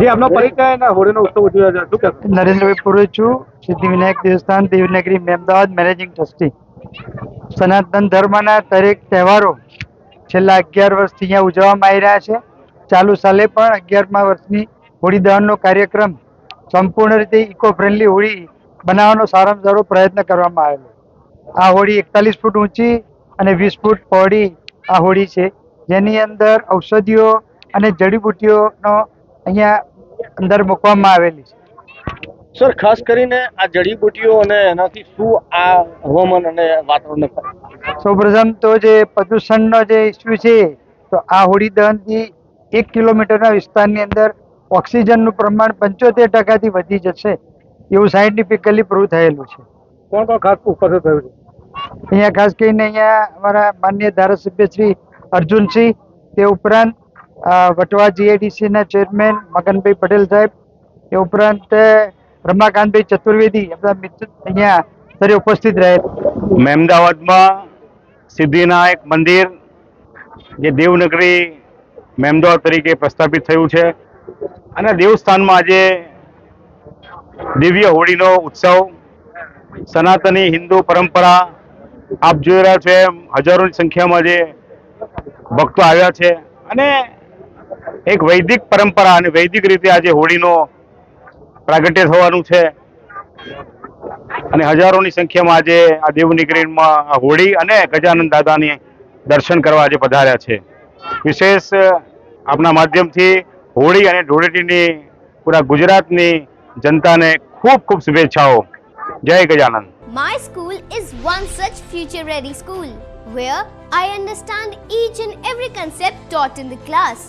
જે આપનો પરિચય અને દેવસ્થાન, દેવનગરી મેમદાવાદ મેનેજિંગ સનાતન ધર્મના દરેક તહેવારો છેલ્લા અગિયાર વર્ષથી અહીંયા ઉજવવામાં આવી રહ્યા છે. ચાલુ સાલે પણ અગિયારમા વર્ષની હોળી દહનનો કાર્યક્રમ સંપૂર્ણ રીતે ઇકો ફ્રેન્ડલી હોળી બનાવવાનો સારામાં સારો પ્રયત્ન કરવામાં આવેલો આ હોળી એકતાલીસ ફૂટ ઊંચી અને વીસ ફૂટ પહોળી આ હોળી છે. જેની અંદર ઔષધિઓ અને જડીબુટ્ટીઓનો અહીંયા અંદર મૂકવામાં આવેલી છે. સર ખાસ કરીને આ જડીબુટીઓ અને એનાથી શું આ હવામાન અને વાતાવરણ સૌપ્રથમ તો જે પ્રદૂષણનો જે ઇસ્યુ છે તો આ હોળી દહનથી એક કિલોમીટરના વિસ્તારની અંદર ઓક્સિજનનું પ્રમાણ પંચોતેર ટકાથી વધી જશે એવું સાયન્ટિફિકલી પ્રૂવ થયેલું છે. કોણ કોણ ખાસ ઉપસ્થિત થયું? છે અહીંયા ખાસ કરીને અહીંયા અમારા માન્ય ધારાસભ્ય શ્રી અર્જુનસિંહ તે ઉપરાંત વટવા જીઆઈડીસીના ચેરમેન મગનભાઈ પટેલ સાહેબ, એ ઉપરાંત રમાકાંતભાઈ ચતુર્વેદી, એમના મિત્ર અહીંયા સર ઉપસ્થિત રહેલ મહેમદાવાદમાં સિદ્ધિનાયક મંદિર, જે દેવનગરી મહેમદાવાદ તરીકે પ્રસ્થાપિત થયું છે. અને દેવસ્થાનમાં આજે દિવ્ય હોળીનો ઉત્સવ, સનાતની હિન્દુ પરંપરા, આપ જોઈ રહ્યા છો એમ હજારોની સંખ્યામાં જે ભક્તો આવ્યા છે. અને એક વૈદિક પરંપરા અને વૈદિક રીતે આજે હોળીનો પ્રાગટ્ય થવાનું છે. અને હજારોની સંખ્યામાં આજે આ દેવની ગ્રીનમાં હોળી અને ગજાનંદ દાદાની દર્શન કરવા આજે પધાર્યા છે. વિશેષ આપના માધ્યમથી હોળી અને ધૂળેટીની પૂરા ગુજરાતની જનતાને ખૂબ ખૂબ શુભેચ્છાઓ. જય Gajanand. My school is one such future ready school, where I understand each and every concept taught in the class.